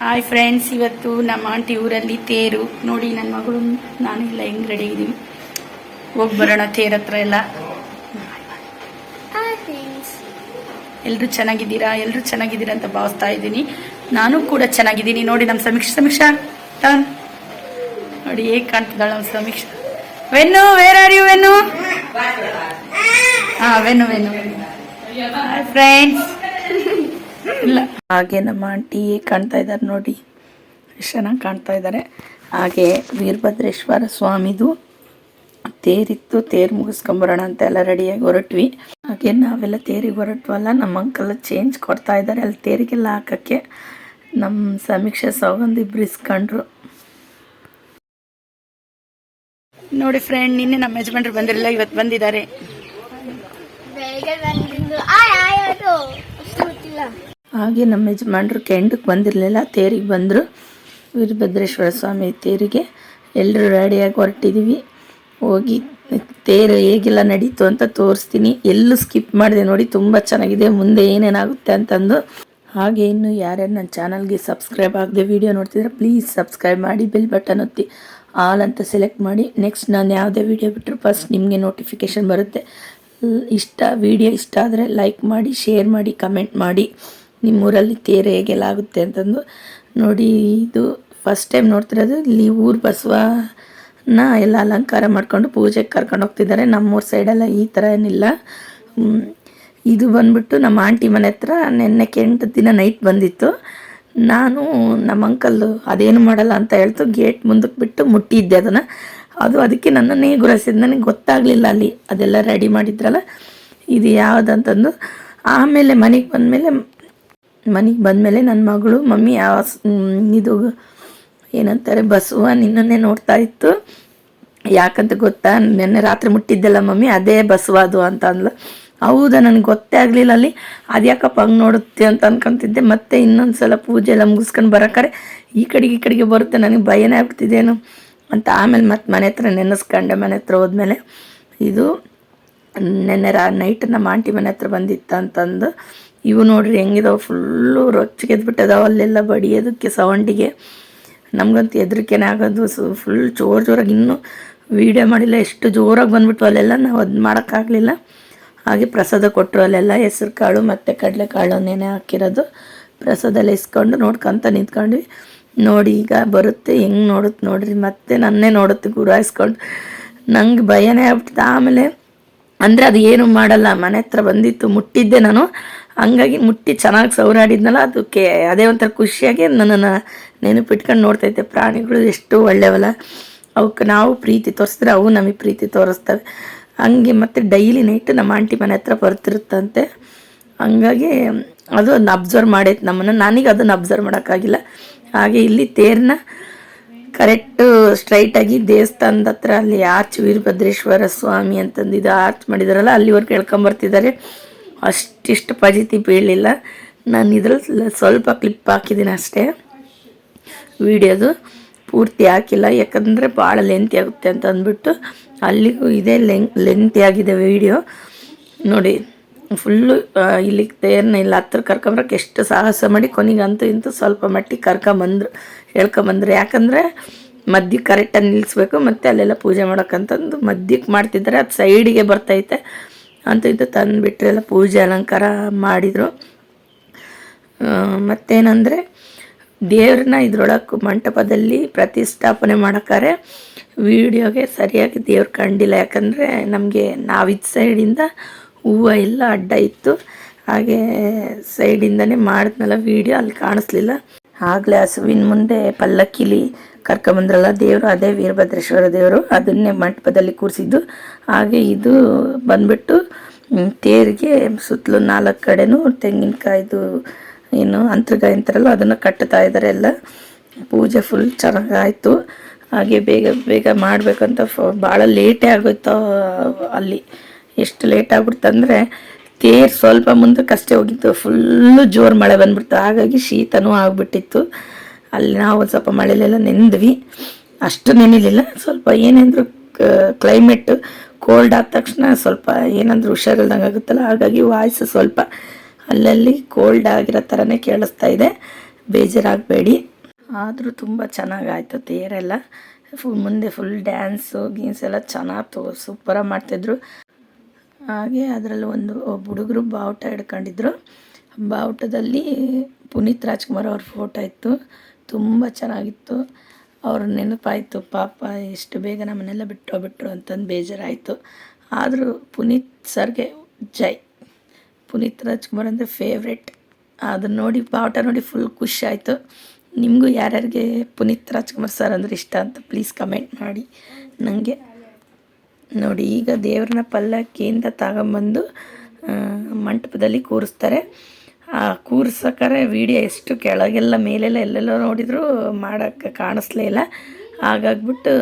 Hi friends ಇವತ್ತು ನಮ್ಮ aunty ಊರಲ್ಲಿ ತೇರು. ನೋಡಿ ನನ್ನ ಮಗಳು ನಾನು ಇಲ್ಲ ಹೆಂಗ್ ರೆಡಿ ಇದೀವಿ ಹೋಗಿ ಬರೋಣ ತೇರ್ ಹತ್ರ ಎಲ್ಲ. ಎಲ್ಲರೂ ಚೆನ್ನಾಗಿದ್ದೀರಾ? ಎಲ್ಲರೂ ಚೆನ್ನಾಗಿದ್ದೀರಾ ಅಂತ ಭಾವಿಸ್ತಾ ಇದ್ದೀನಿ. ನಾನು ಕೂಡ ಚೆನ್ನಾಗಿದ್ದೀನಿ. ನೋಡಿ ನಮ್ಮ ಸಮೀಕ್ಷೆ ಸಮೀಕ್ಷಾ. ಟನ್ ನೋಡಿ ಹೇಗೆ ಕಾಣ್ತಿದ್ದಾಳೆ ನಮ್ಮ ಸಮೀಕ್ಷಾ. ವೆನ್ನು ವೇರ್ ಆರ್ ಯು ವೆನ್ನು? ಹಾ ವೆನ್ನು ವೆನ್ನು. ಹಾಯ್ ಫ್ರೆಂಡ್ಸ್ ಇಲ್ಲ. ಹಾಗೆ ನಮ್ಮ ಆಂಟಿ ಕಾಣ್ತಾ ಇದ್ದಾರೆ ನೋಡಿ. ಎಷ್ಟು ಚೆನ್ನಾಗಿ ಕಾಣ್ತಾ ಇದ್ದಾರೆ. ಹಾಗೆ ವೀರಭದ್ರೇಶ್ವರ ಸ್ವಾಮಿದು. ತೇರಿತ್ತು ತೇರು ಮುಗಿಸ್ಕೊಂಬರೋಣ ಅಂತ ಎಲ್ಲ ರೆಡಿಯಾಗಿ ಹೊರಟ್ವಿ. ಹಾಗೆ ನಾವೆಲ್ಲ ತೇರಿಗೆ ಹೊರಟ್ವಲ್ಲ ನಮ್ಮ ಅಂಕಲ್ ಚೇಂಜ್ ಕೊಡ್ತಾ ಇದ್ದಾರೆ. ಅಲ್ಲಿ ತೇರಿಗೆಲ್ಲ ಹಾಕಕ್ಕೆ ನಮ್ಮ ಸಮೀಕ್ಷೆ ಸೌಗಂಧ ಇಬ್ರು ಇಸ್ಕೊಂಡ್ರು. ನೋಡಿ ಫ್ರೆಂಡ್ ನಿನ್ನೆ ನಮ್ಮ ಯಜಮಾನ್ರು ಬಂದಿರಲಿಲ್ಲ ಇವತ್ತು ಬಂದಿದ್ದಾರೆ. ಹಾಗೆ ನಮ್ಮ ಯಜಮಾನ್ರು ಕೆಂಡಕ್ಕೆ ಬಂದಿರಲಿಲ್ಲ, ತೇರಿಗೆ ಬಂದರು. ವೀರಭದ್ರೇಶ್ವರ ಸ್ವಾಮಿ ತೇರಿಗೆ. ಎಲ್ಲರೂ ರೆಡಿಯಾಗಿ ಹೊರಟಿದ್ದೀವಿ ಹೋಗಿ ತೇರು ಹೇಗೆಲ್ಲ ನಡೀತು ಅಂತ ತೋರಿಸ್ತೀನಿ. ಎಲ್ಲೂ ಸ್ಕಿಪ್ ಮಾಡಿದೆ ನೋಡಿ, ತುಂಬ ಚೆನ್ನಾಗಿದೆ. ಮುಂದೆ ಏನೇನಾಗುತ್ತೆ ಅಂತಂದು. ಹಾಗೆ ಇನ್ನು ಯಾರ್ಯಾರು ನನ್ನ ಚಾನಲ್ಗೆ ಸಬ್ಸ್ಕ್ರೈಬ್ ಆಗದೆ ವಿಡಿಯೋ ನೋಡ್ತಿದ್ರೆ ಪ್ಲೀಸ್ ಸಬ್ಸ್ಕ್ರೈಬ್ ಮಾಡಿ ಬೆಲ್ ಬಟನ್ ಒತ್ತಿ. ಆಲ್ ಅಂತ ಸೆಲೆಕ್ಟ್ ಮಾಡಿ. ನೆಕ್ಸ್ಟ್ ನಾನು ಯಾವುದೇ ವೀಡಿಯೋ ಬಿಟ್ಟರು ಫಸ್ಟ್ ನಿಮಗೆ ನೋಟಿಫಿಕೇಷನ್ ಬರುತ್ತೆ. ಇಷ್ಟ ವಿಡಿಯೋ ಇಷ್ಟ ಆದರೆ ಲೈಕ್ ಮಾಡಿ ಶೇರ್ ಮಾಡಿ ಕಮೆಂಟ್ ಮಾಡಿ. ನಿಮ್ಮೂರಲ್ಲಿ ತೇರು ಹೇಗೆಲ್ಲ ಆಗುತ್ತೆ ಅಂತಂದು ನೋಡಿ, ಇದು ಫಸ್ಟ್ ಟೈಮ್ ನೋಡ್ತಿರೋದು. ಇಲ್ಲಿ ಊರು ಬಸವನ ಎಲ್ಲ ಅಲಂಕಾರ ಮಾಡಿಕೊಂಡು ಪೂಜೆಗೆ ಕರ್ಕೊಂಡು ಹೋಗ್ತಿದ್ದಾರೆ. ನಮ್ಮೂರ ಸೈಡೆಲ್ಲ ಈ ಥರ ಏನಿಲ್ಲ. ಇದು ಬಂದ್ಬಿಟ್ಟು ನಮ್ಮ ಆಂಟಿ ಮನೆ ಹತ್ರ ನೆನ್ನೆ ಕೆಂಟು ದಿನ ನೈಟ್ ಬಂದಿತ್ತು. ನಾನು, ನಮ್ಮ ಅಂಕಲ್ಲು ಅದೇನು ಮಾಡಲ್ಲ ಅಂತ ಹೇಳ್ತು. ಗೇಟ್ ಮುಂದಕ್ಕೆ ಬಿಟ್ಟು ಮುಟ್ಟಿದ್ದೆ ಅದನ್ನು. ಅದು ಅದಕ್ಕೆ ನನ್ನನ್ನೇ ಗುರಾಯಿಸಿದ್ದು. ನನಗೆ ಗೊತ್ತಾಗಲಿಲ್ಲ ಅಲ್ಲಿ. ಅದೆಲ್ಲ ರೆಡಿ ಮಾಡಿದ್ರಲ್ಲ. ಇದು ಯಾವುದಂತಂದು ಆಮೇಲೆ ಮನೆಗೆ ಬಂದಮೇಲೆ ಮನೆಗೆ ಬಂದಮೇಲೆ ನನ್ನ ಮಗಳು, ಮಮ್ಮಿ ಯಾವ ಇದು ಏನಂತಾರೆ, ಬಸವ ನಿನ್ನನ್ನೇ ನೋಡ್ತಾ ಇತ್ತು. ಯಾಕಂತ ಗೊತ್ತಾ? ನಿನ್ನೆ ರಾತ್ರಿ ಮುಟ್ಟಿದ್ದೆಲ್ಲ ಮಮ್ಮಿ, ಅದೇ ಬಸವ ಅದು ಅಂತ ಅಂದ್ಲು. ಹೌದಾ, ನನಗೆ ಗೊತ್ತೇ ಆಗಲಿಲ್ಲ ಅಲ್ಲಿ. ಅದ್ಯಾಕಪ್ಪ ಹಂಗೆ ನೋಡುತ್ತೆ ಅಂತ ಅನ್ಕೊಂತಿದ್ದೆ. ಮತ್ತೆ ಇನ್ನೊಂದು ಸಲ ಪೂಜೆ ಎಲ್ಲ ಮುಗಿಸ್ಕೊಂಡು ಬರೋಕ್ಕಾರೆ ಈ ಕಡೆಗೆ ಈ ಕಡೆಗೆ ಬರುತ್ತೆ, ನನಗೆ ಭಯನೇ ಆಗ್ತಿದ್ದೇನು ಅಂತ ಆಮೇಲೆ ಮತ್ತೆ ಮನೆ ಹತ್ರ ನೆನೆಸ್ಕೊಂಡೆ. ಮನೆ ಹತ್ರ ಹೋದ್ಮೇಲೆ ಇದು, ನೆನ್ನೆ ರಾ, ನೈಟ್ ನಮ್ಮ ಆಂಟಿ ಮನೆ ಹತ್ರ ಬಂದಿತ್ತು ಅಂತಂದು. ಇವು ನೋಡ್ರಿ ಹೆಂಗಿದಾವೆ? ಫುಲ್ಲು ರೊಚ್ಚಿಗೆದ್ಬಿಟ್ಟದಾವ ಅಲ್ಲೆಲ್ಲ ಬಡಿಯೋದಕ್ಕೆ ಸೌಂಡಿಗೆ ನಮಗಂತೂ ಹೆದರಿಕೆನೇ ಆಗೋದು. ಸೊ ಫುಲ್ ಜೋರು ಜೋರಾಗಿ ಇನ್ನೂ ವೀಡಿಯೋ ಮಾಡಿಲ್ಲ. ಎಷ್ಟು ಜೋರಾಗಿ ಬಂದ್ಬಿಟ್ಟು ಅಲ್ಲೆಲ್ಲ. ನಾವು ಅದು ಮಾಡೋಕ್ಕಾಗಲಿಲ್ಲ. ಹಾಗೆ ಪ್ರಸಾದ ಕೊಟ್ಟರು ಅಲ್ಲೆಲ್ಲ. ಹೆಸ್ರು ಕಾಳು ಮತ್ತು ಕಡಲೆಕಾಳು ನೆನೆ ಹಾಕಿರೋದು. ಪ್ರಸಾದಲ್ಲಿ ಇಸ್ಕೊಂಡು ನೋಡ್ಕೊಂತ ನಿಂತ್ಕೊಂಡ್ವಿ. ನೋಡಿ ಈಗ ಬರುತ್ತೆ. ಹೆಂಗೆ ನೋಡುತ್ತೆ ನೋಡಿರಿ. ಮತ್ತೆ ನನ್ನೇ ನೋಡುತ್ತೆ ಗುರಾಯಿಸ್ಕೊಂಡು ನಂಗೆ ಭಯನೇ ಆಗ್ಬಿಟ್ಟಿದೆ ಆಮೇಲೆ ಅಂದರೆ ಅದು ಏನು ಮಾಡಲ್ಲ. ಮನೆ ಹತ್ರ ಬಂದಿತ್ತು. ಮುಟ್ಟಿದ್ದೆ ನಾನು. ಹಂಗಾಗಿ ಮುಟ್ಟಿ ಚೆನ್ನಾಗಿ ಸೌರಾಡಿದ್ನಲ್ಲ, ಅದಕ್ಕೆ ಅದೇ ಒಂಥರ ಖುಷಿಯಾಗಿ ನನ್ನನ್ನು ನೆನಪಿಟ್ಕೊಂಡು ನೋಡ್ತೈತೆ ಪ್ರಾಣಿಗಳು ಎಷ್ಟು ಒಳ್ಳೆಯವಲ್ಲ ಅವಕ್ಕೆ ನಾವು ಪ್ರೀತಿ ತೋರಿಸಿದ್ರೆ ಅವು ನಮಗೆ ಪ್ರೀತಿ ತೋರಿಸ್ತವೆ. ಹಂಗೆ ಮತ್ತು ಡೈಲಿ ನೈಟ್ ನಮ್ಮ ಆಂಟಿ ಮನೆ ಹತ್ರ ಬರ್ತಿರುತ್ತಂತೆ. ಹಂಗಾಗಿ ಅದು ಅದನ್ನ ಅಬ್ಸರ್ವ್ ಮಾಡೈತೆ ನಮ್ಮನ್ನು. ನನಗೆ ಅದನ್ನು ಅಬ್ಸರ್ವ್ ಮಾಡೋಕ್ಕಾಗಿಲ್ಲ. ಹಾಗೆ ಇಲ್ಲಿ ತೇರನ್ನ ಕರೆಕ್ಟು ಸ್ಟ್ರೈಟಾಗಿ ದೇವಸ್ಥಾನದ ಹತ್ರ ಅಲ್ಲಿ ಆರ್ಚ್ ವೀರಭದ್ರೇಶ್ವರ ಸ್ವಾಮಿ ಅಂತಂದು ಇದು ಆರ್ಚ್ ಮಾಡಿದಾರಲ್ಲ, ಅಲ್ಲಿವರೆಗೆ ಎಳ್ಕೊಂಬರ್ತಿದ್ದಾರೆ ಅಷ್ಟಿಷ್ಟು ಪಜಿತಿ ಬೀಳಲಿಲ್ಲ. ನಾನು ಇದ್ರಲ್ಲಿ ಸ್ವಲ್ಪ ಕ್ಲಿಪ್ ಹಾಕಿದ್ದೀನಿ ಅಷ್ಟೇ. ವಿಡಿಯೋದು ಪೂರ್ತಿ ಹಾಕಿಲ್ಲ. ಯಾಕಂದರೆ ಭಾಳ ಲೆಂತಿ ಆಗುತ್ತೆ ಅಂತ ಅಂದ್ಬಿಟ್ಟು ಅಲ್ಲಿಗೂ ಇದೇ ಲೆಂ ಲೆಂತಿ ಆಗಿದೆ ವಿಡಿಯೋ ನೋಡಿ ಫುಲ್ಲು ಇಲ್ಲಿ ತೇರ್ನ ಇಲ್ಲ ಹತ್ರ ಕರ್ಕೊಂಬರಕ್ಕೆ ಎಷ್ಟು ಸಾಹಸ ಮಾಡಿ ಕೊನೆಗಂತೂ ಇಂತೂ ಸ್ವಲ್ಪ ಮಟ್ಟಿಗೆ ಕರ್ಕೊಂಬಂದ್ರು, ಹೇಳ್ಕೊಂಬಂದ್ರು. ಯಾಕಂದರೆ ಮದ್ಯಕ್ಕೆ ಕರೆಕ್ಟಾಗಿ ನಿಲ್ಲಿಸ್ಬೇಕು ಮತ್ತು ಅಲ್ಲೆಲ್ಲ ಪೂಜೆ ಮಾಡೋಕ್ಕಂತಂದು ಮದ್ಯಕ್ಕೆ ಮಾಡ್ತಿದ್ದಾರೆ. ಅದು ಸೈಡಿಗೆ ಬರ್ತೈತೆ. ಅಂತ ಇದು ತಂದುಬಿಟ್ರೆ ಎಲ್ಲ ಪೂಜೆ ಅಲಂಕಾರ ಮಾಡಿದರು. ಮತ್ತೇನಂದರೆ ದೇವ್ರನ್ನ ಇದ್ರೊಳಗೆ ಮಂಟಪದಲ್ಲಿ ಪ್ರತಿಷ್ಠಾಪನೆ ಮಾಡೋಕ್ಕಾರೆ ವಿಡಿಯೋಗೆ ಸರಿಯಾಗಿ ದೇವ್ರು ಕಂಡಿಲ್ಲ. ಯಾಕಂದರೆ ನಮಗೆ ನಾವಿದ್ದ ಸೈಡಿಂದ ಹೂವು ಎಲ್ಲ ಅಡ್ಡ ಇತ್ತು. ಹಾಗೆ ಸೈಡಿಂದನೇ ಮಾಡಿದ್ನಲ್ಲ ವಿಡಿಯೋ, ಅಲ್ಲಿ ಕಾಣಿಸ್ಲಿಲ್ಲ. ಆಗಲೇ ಹಸುವಿನ ಮುಂದೆ ಪಲ್ಲಕ್ಕಿಲಿ ಕರ್ಕೊಂಬಂದ್ರಲ್ಲ ದೇವರು, ಅದೇ ವೀರಭದ್ರೇಶ್ವರ ದೇವರು. ಅದನ್ನೇ ಮಂಟಪದಲ್ಲಿ ಕೂರಿಸಿದ್ದು. ಹಾಗೆ ಇದು ಬಂದ್ಬಿಟ್ಟು ತೇರಿಗೆ ಸುತ್ತಲೂ ನಾಲ್ಕು ಕಡೆನೂ ತೆಂಗಿನಕಾಯ್ದು ಏನು ಅಂತರ್ಗಾಯ ಅಂತಾರಲ್ಲ, ಅದನ್ನು ಕಟ್ಟುತ್ತಾ ಇದ್ದಾರೆ ಎಲ್ಲ. ಪೂಜೆ ಫುಲ್ ಚೆನ್ನಾಗಾಯಿತು ಹಾಗೆ ಬೇಗ ಬೇಗ ಮಾಡಬೇಕಂತ ಫ, ಭಾಳ ಲೇಟೇ ಆಗೋಯ್ತು ಅಲ್ಲಿ. ಎಷ್ಟು ಲೇಟ್ ಆಗ್ಬಿಡ್ತಂದ್ರೆ ತೇರು ಸ್ವಲ್ಪ ಮುಂದಕ್ಕಷ್ಟೇ ಹೋಗಿತ್ತು. ಫುಲ್ಲು ಜೋರು ಮಳೆ ಬಂದ್ಬಿಡ್ತು. ಹಾಗಾಗಿ ಶೀತನೂ ಆಗ್ಬಿಟ್ಟಿತ್ತು. ಅಲ್ಲಿ ನಾವು ಸ್ವಲ್ಪ ಮಳೆಲೆಲ್ಲ ನೆಂದ್ವಿ. ಅಷ್ಟು ನೆನಿಲಿಲ್ಲ. ಸ್ವಲ್ಪ ಏನೆಂದ್ರು ಕ್ಲೈಮೇಟ್ ಕೋಲ್ಡ್ ಆದ ತಕ್ಷಣ ಸ್ವಲ್ಪ ಏನಂದ್ರೆ ಹುಷಾರಿಲ್ದಂಗೆ ಆಗುತ್ತಲ್ಲ, ಹಾಗಾಗಿ ವಾಯ್ಸ್ ಸ್ವಲ್ಪ ಅಲ್ಲಲ್ಲಿ ಕೋಲ್ಡ್ ಆಗಿರೋ ಥರನೇ ಕೇಳಿಸ್ತಾ ಇದೆ. ಬೇಜಾರಾಗಬೇಡಿ. ಆದರೂ ತುಂಬ ಚೆನ್ನಾಗಾಯ್ತು ತೇರೆಲ್ಲ. ಫುಲ್ ಮುಂದೆ ಫುಲ್ ಡ್ಯಾನ್ಸು ಗೀನ್ಸ್ ಎಲ್ಲ ಚೆನ್ನಾಗಿ ತೋ ಸೂಪರಾಗಿ ಮಾಡ್ತಿದ್ರು. ಹಾಗೆ ಅದರಲ್ಲಿ ಒಂದು ಒಬ್ಬ ಹುಡುಗರು ಬಾವುಟ ಹಿಡ್ಕೊಂಡಿದ್ರು. ಬಾವುಟದಲ್ಲಿ ಪುನೀತ್ ರಾಜ್ಕುಮಾರ್ ಅವ್ರ ಫೋಟೋ ಇತ್ತು. ತುಂಬ ಚೆನ್ನಾಗಿತ್ತು. ಅವ್ರ ನೆನಪಾಯಿತು, ಪಾಪ ಎಷ್ಟು ಬೇಗ ನಮ್ಮನ್ನೆಲ್ಲ ಬಿಟ್ಟು ಹೋಗ್ಬಿಟ್ರು ಅಂತಂದು ಬೇಜಾರಾಯಿತು. ಆದರೂ ಪುನೀತ್ ಸರ್ಗೆ ಜೈ. ಪುನೀತ್ ರಾಜ್ಕುಮಾರ್ ಅಂದರೆ ಫೇವ್ರೆಟ್ ಅದನ್ನ ನೋಡಿ ಪಾಟ ನೋಡಿ ಫುಲ್ ಖುಷಿ ಆಯಿತು. ನಿಮಗೂ ಯಾರ್ಯಾರಿಗೆ ಪುನೀತ್ ರಾಜ್ಕುಮಾರ್ ಸರ್ ಅಂದರೆ ಇಷ್ಟ ಅಂತ ಪ್ಲೀಸ್ ಕಮೆಂಟ್ ಮಾಡಿ. ನನಗೆ ನೋಡಿ, ಈಗ ದೇವ್ರನ್ನ ಪಲ್ಲಕ್ಕಿಯಿಂದ ತಗೊಂಬಂದು ಮಂಟಪದಲ್ಲಿ ಕೂರಿಸ್ತಾರೆ. ಆ ಕೂರ್ಸೋಕ್ಕಾರೆ ವಿಡಿಯೋ ಎಷ್ಟು ಕೆಳಗೆಲ್ಲ ಮೇಲೆಲ್ಲ ಎಲ್ಲೆಲ್ಲೋ ನೋಡಿದ್ರು ಮಾಡೋಕ್ಕೆ ಕಾಣಿಸ್ಲೇ ಇಲ್ಲ. ಹಾಗಾಗ್ಬಿಟ್ಟು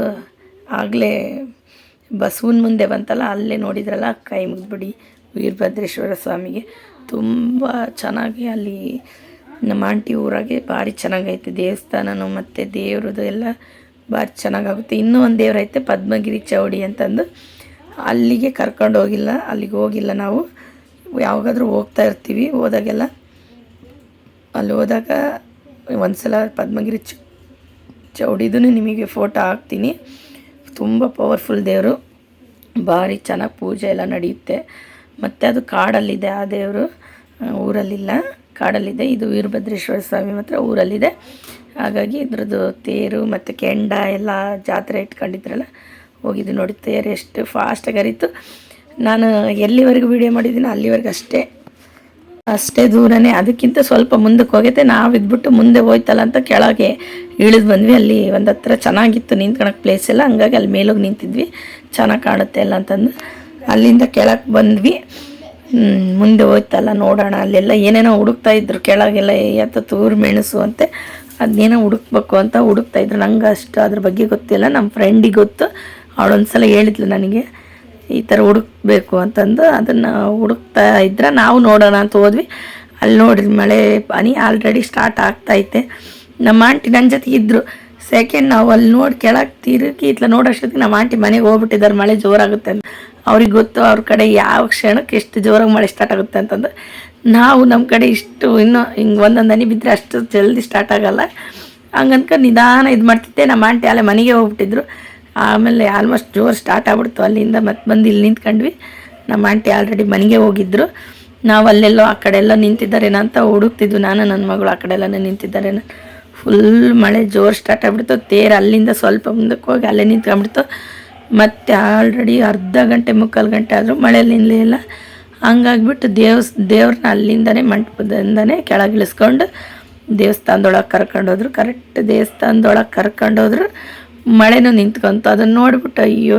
ಆಗಲೇ ಬಸವನ ಮುಂದೆ ಬಂತಲ್ಲ, ಅಲ್ಲೇ ನೋಡಿದ್ರಲ್ಲ, ಕೈ ಮುಗಿದ್ಬಿಡಿ ವೀರಭದ್ರೇಶ್ವರ ಸ್ವಾಮಿಗೆ. ತುಂಬ ಚೆನ್ನಾಗಿ ಅಲ್ಲಿ ನಮ್ಮ ಆಂಟಿ ಊರಾಗೆ ಭಾರಿ ಚೆನ್ನಾಗೈತೆ ದೇವಸ್ಥಾನನೂ ಮತ್ತು ದೇವ್ರದ್ದು ಎಲ್ಲ ಭಾರಿ ಚೆನ್ನಾಗಾಗುತ್ತೆ. ಇನ್ನೂ ಒಂದು ದೇವ್ರೈತೆ ಪದ್ಮಗಿರಿ ಚೌಡಿ ಅಂತಂದು. ಅಲ್ಲಿಗೆ ಕರ್ಕೊಂಡು ಹೋಗಿಲ್ಲ ಅಲ್ಲಿಗೆ ಹೋಗಿಲ್ಲ ನಾವು. ಯಾವಾಗಾದರೂ ಹೋಗ್ತಾ ಇರ್ತೀವಿ, ಹೋದಾಗೆಲ್ಲ. ಅಲ್ಲಿ ಹೋದಾಗ ಒಂದು ಸಲ ಪದ್ಮಗಿರಿ ಚ ಚೌಡಿದೂ ನಿಮಗೆ ಫೋಟೋ ಹಾಕ್ತೀನಿ. ತುಂಬ ಪವರ್ಫುಲ್ ದೇವರು. ಭಾರಿ ಚೆನ್ನಾಗಿ ಪೂಜೆ ಎಲ್ಲ ನಡೆಯುತ್ತೆ. ಮತ್ತು ಅದು ಕಾಡಲ್ಲಿದೆ. ಆ ದೇವರು ಊರಲ್ಲಿಲ್ಲ. ಕಾಡಲ್ಲಿದೆ. ಇದು ವೀರಭದ್ರೇಶ್ವರ ಸ್ವಾಮಿ ಮಾತ್ರ ಊರಲ್ಲಿದೆ. ಹಾಗಾಗಿ ಇದ್ರದ್ದು ತೇರು ಮತ್ತು ಕೆಂಡ ಎಲ್ಲ ಜಾತ್ರೆ ಇಟ್ಕೊಂಡಿದ್ರಲ್ಲ, ಹೋಗಿದ್ದು ನೋಡಿ. ತೇರು ಎಷ್ಟು ಫಾಸ್ಟಾಗಿ ಅರಿತು ನಾನು ಎಲ್ಲಿವರೆಗೂ ವೀಡಿಯೋ ಮಾಡಿದ್ದೀನಿ ಅಲ್ಲಿವರೆಗೂ ಅಷ್ಟೇ ಅಷ್ಟೇ ದೂರನೇ. ಅದಕ್ಕಿಂತ ಸ್ವಲ್ಪ ಮುಂದಕ್ಕೆ ಹೋಗೈತೆ ನಾವು ಇದ್ಬಿಟ್ಟು ಮುಂದೆ ಹೋಯ್ತಲ್ಲ ಅಂತ ಕೆಳಗೆ ಇಳಿದು ಬಂದ್ವಿ. ಅಲ್ಲಿ ಒಂದು ಹತ್ರ ಚೆನ್ನಾಗಿತ್ತು ನಿಂತ್ಕೊಳಕ್ಕೆ ಪ್ಲೇಸ್ ಎಲ್ಲ. ಹಂಗಾಗಿ ಅಲ್ಲಿ ಮೇಲೋಗಿ ನಿಂತಿದ್ವಿ. ಚೆನ್ನಾಗಿ ಕಾಣುತ್ತೆ ಎಲ್ಲ ಅಂತಂದು. ಅಲ್ಲಿಂದ ಕೆಳಗೆ ಬಂದ್ವಿ. ಮುಂದೆ ಹೋಯ್ತಲ್ಲ ನೋಡೋಣ. ಅಲ್ಲೆಲ್ಲ ಏನೇನೋ ಹುಡುಕ್ತಾ ಇದ್ರು. ಕೆಳಗೆಲ್ಲ ಎತ್ತ ತೂರು ಮೆಣಸು ಅಂತೆ. ಅದನ್ನೇನೋ ಹುಡುಕ್ಬೇಕು ಅಂತ ಹುಡುಕ್ತಾ ಇದ್ರು. ನಂಗೆ ಅಷ್ಟು ಅದ್ರ ಬಗ್ಗೆ ಗೊತ್ತಿಲ್ಲ. ನಮ್ಮ ಫ್ರೆಂಡಿಗೆ ಗೊತ್ತು. ಅವಳೊಂದ್ಸಲ ಹೇಳಿದ್ಲು ನನಗೆ. ಈ ಥರ ಹುಡುಕ್ಬೇಕು ಅಂತಂದು ಅದನ್ನು ಹುಡುಕ್ತಾ ಇದ್ರೆ ನಾವು ನೋಡೋಣ ಅಂತ ಹೋದ್ವಿ. ಅಲ್ಲಿ ನೋಡಿರಿ ಮಳೆ ಹನಿ ಆಲ್ರೆಡಿ ಸ್ಟಾರ್ಟ್ ಆಗ್ತೈತೆ ನಮ್ಮ ಆಂಟಿ ನನ್ನ ಜೊತೆಗೆ ಇದ್ದರು ಸೆಕೆಂಡ್ ನಾವು ಅಲ್ಲಿ ನೋಡಿ ಕೆಳಗೆ ತಿರುಗಿ ಇತ್ಲ ನೋಡೋಷ್ಟೊತ್ತಿಗೆ ನಮ್ಮ ಆಂಟಿ ಮನೆಗೆ ಹೋಗ್ಬಿಟ್ಟಿದ್ದಾರೆ ಮಳೆ ಜೋರಾಗುತ್ತೆ ಅಂತ. ಅವ್ರಿಗೆ ಗೊತ್ತು ಅವ್ರ ಕಡೆ ಯಾವ ಕ್ಷಣಕ್ಕೆ ಎಷ್ಟು ಜೋರಾಗಿ ಮಳೆ ಸ್ಟಾರ್ಟ್ ಆಗುತ್ತೆ ಅಂತಂದು. ನಾವು ನಮ್ಮ ಕಡೆ ಇಷ್ಟು ಇನ್ನೂ ಹಿಂಗೆ ಒಂದೊಂದು ಹನಿ ಬಿದ್ದರೆ ಅಷ್ಟು ಜಲ್ದಿ ಸ್ಟಾರ್ಟ್ ಆಗೋಲ್ಲ. ಹಂಗನ್ಕ ನಿಧಾನ ಇದು ಮಾಡ್ತಿದ್ದೆ. ನಮ್ಮ ಆಂಟಿ ಅಲ್ಲೇ ಮನೆಗೆ ಹೋಗ್ಬಿಟ್ಟಿದ್ರು. ಆಮೇಲೆ ಆಲ್ಮೋಸ್ಟ್ ಜೋರು ಸ್ಟಾರ್ಟ್ ಆಗ್ಬಿಡ್ತು. ಅಲ್ಲಿಂದ ಮತ್ತೆ ಬಂದು ಇಲ್ಲಿ ನಿಂತ್ಕೊಂಡ್ವಿ. ನಮ್ಮ ಆಂಟಿ ಆಲ್ರೆಡಿ ಮನೆಗೆ ಹೋಗಿದ್ರು. ನಾವು ಅಲ್ಲೆಲ್ಲೋ ಆ ಕಡೆ ಎಲ್ಲ ನಿಂತಿದ್ದಾರೇನೋ ಅಂತ ಹುಡುಕ್ತಿದ್ವಿ. ನಾನು, ನನ್ನ ಮಗಳು ಆ ಕಡೆ ಎಲ್ಲ ನಿಂತಿದ್ದಾರೇನೋ ಫುಲ್ ಮಳೆ ಜೋರು ಸ್ಟಾರ್ಟ್ ಆಗ್ಬಿಡ್ತು. ತೇರು ಅಲ್ಲಿಂದ ಸ್ವಲ್ಪ ಮುಂದಕ್ಕೆ ಹೋಗಿ ಅಲ್ಲೇ ನಿಂತ್ಕೊಂಡ್ಬಿಡ್ತು. ಮತ್ತು ಆಲ್ರೆಡಿ ಅರ್ಧ ಗಂಟೆ, ಮುಕ್ಕಾಲು ಗಂಟೆ ಆದರೂ ಮಳೆ ನಿಲ್ಲೇ ಇಲ್ಲ. ಹಂಗಾಗ್ಬಿಟ್ಟು ದೇವಸ್ ದೇವ್ರನ್ನ ಅಲ್ಲಿಂದನೇ ಮಂಟಪದಿಂದನೇ ಕೆಳಗಿಳಿಸ್ಕೊಂಡು ದೇವಸ್ಥಾನದೊಳಗೆ ಕರ್ಕೊಂಡೋದ್ರು. ಕರೆಕ್ಟ್ ದೇವಸ್ಥಾನದೊಳಗೆ ಕರ್ಕೊಂಡೋದ್ರು. ಮಳೆನೂ ನಿಂತ್ಕೊಂತ. ಅದನ್ನು ನೋಡ್ಬಿಟ್ಟು, ಅಯ್ಯೋ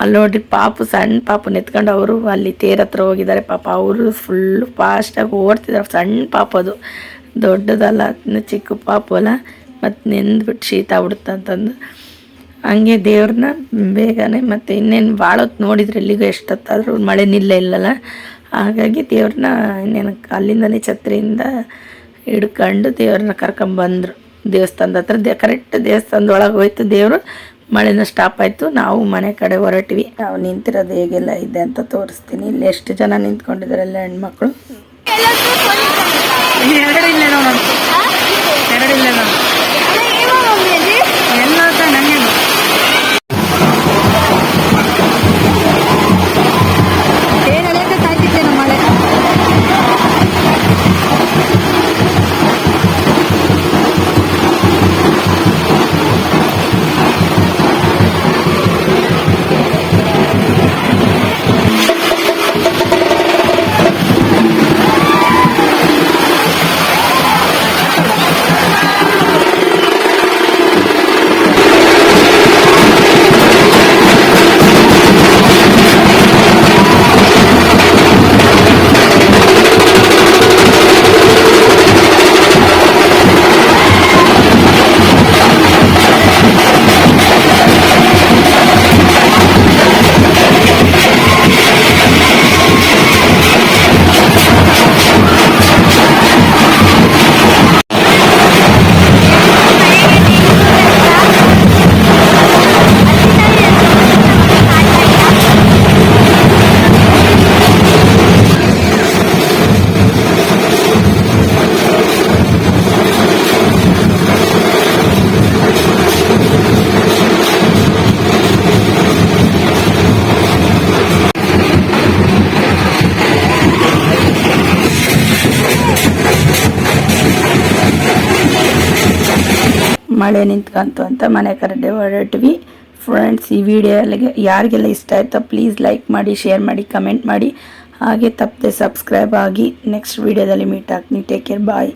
ಅಲ್ಲಿ ನೋಡ್ರಿ, ಪಾಪು ಸಣ್ಣ ಪಾಪು ನೆತ್ಕೊಂಡು ಅವರು ಅಲ್ಲಿ ತೇರ ಹತ್ರ ಹೋಗಿದ್ದಾರೆ. ಪಾಪ ಅವರು ಫುಲ್ಲು ಫಾಸ್ಟಾಗಿ ಓಡ್ತಿದ್ದಾರೆ ಸಣ್ಣ ಪಾಪ ಅದು. ದೊಡ್ಡದಲ್ಲ ಚಿಕ್ಕ ಪಾಪು ಅಲ್ಲ. ಮತ್ತು ನೆಂದ್ಬಿಟ್ಟು ಶೀತ ಬಿಡುತ್ತಂತಂದು ಹಂಗೆ ದೇವ್ರನ್ನ ಬೇಗನೆ ಮತ್ತು ಇನ್ನೇನು ಭಾಳ ಹೊತ್ತು ನೋಡಿದ್ರೆ ಎಲ್ಲಿಗೂ ಎಷ್ಟೊತ್ತಾದರೂ ಮಳೆ ನಿಲ್ಲ ಇಲ್ಲಲ್ಲ. ಹಾಗಾಗಿ ದೇವ್ರನ್ನ ಇನ್ನೇನು ಅಲ್ಲಿಂದನೇ ಛತ್ರಿಯಿಂದ ಹಿಡ್ಕೊಂಡು ದೇವ್ರನ್ನ ಕರ್ಕೊಂಬಂದರು. ದೇವಸ್ಥಾನದ ಹತ್ರ ದೇ ಕರೆಕ್ಟ್ ದೇವಸ್ಥಾನದೊಳಗೆ ಹೋಯ್ತು ದೇವರು. ಮಳೆನೂ ಸ್ಟಾಪ್ ಆಯಿತು. ನಾವು ಮನೆ ಕಡೆ ಹೊರಟ್ವಿ. ನಾವು ನಿಂತಿರೋದು ಹೇಗೆಲ್ಲ ಇದೆ ಅಂತ ತೋರಿಸ್ತೀನಿ. ಇಲ್ಲಿ ಎಷ್ಟು ಜನ ನಿಂತ್ಕೊಂಡಿದ್ದಾರೆ ಎಲ್ಲ ಹೆಣ್ಮಕ್ಳು? ಎಲ್ಲ ಮಳೆ ನಿಂತ್ಕಂತು ಅಂತ ಮನೆ ಕರಡೆ ಹೊರಟ್ವಿ. ಫ್ರೆಂಡ್ಸ್ ಈ ವಿಡಿಯೋ ಯಾರಿಗೆಲ್ಲ ಇಷ್ಟ ಆಯ್ತೋ ಪ್ಲೀಸ್ ಲೈಕ್ ಮಾಡಿ ಶೇರ್ ಮಾಡಿ ಕಮೆಂಟ್ ಮಾಡಿ. ಹಾಗೆ ತಪ್ಪದೆ ಸಬ್ಸ್ಕ್ರೈಬ್ ಆಗಿ ನೆಕ್ಸ್ಟ್ ವಿಡಿಯೋದಲ್ಲಿ ಮೀಟ್ ಆಗ್ತೀನಿ. Take care bye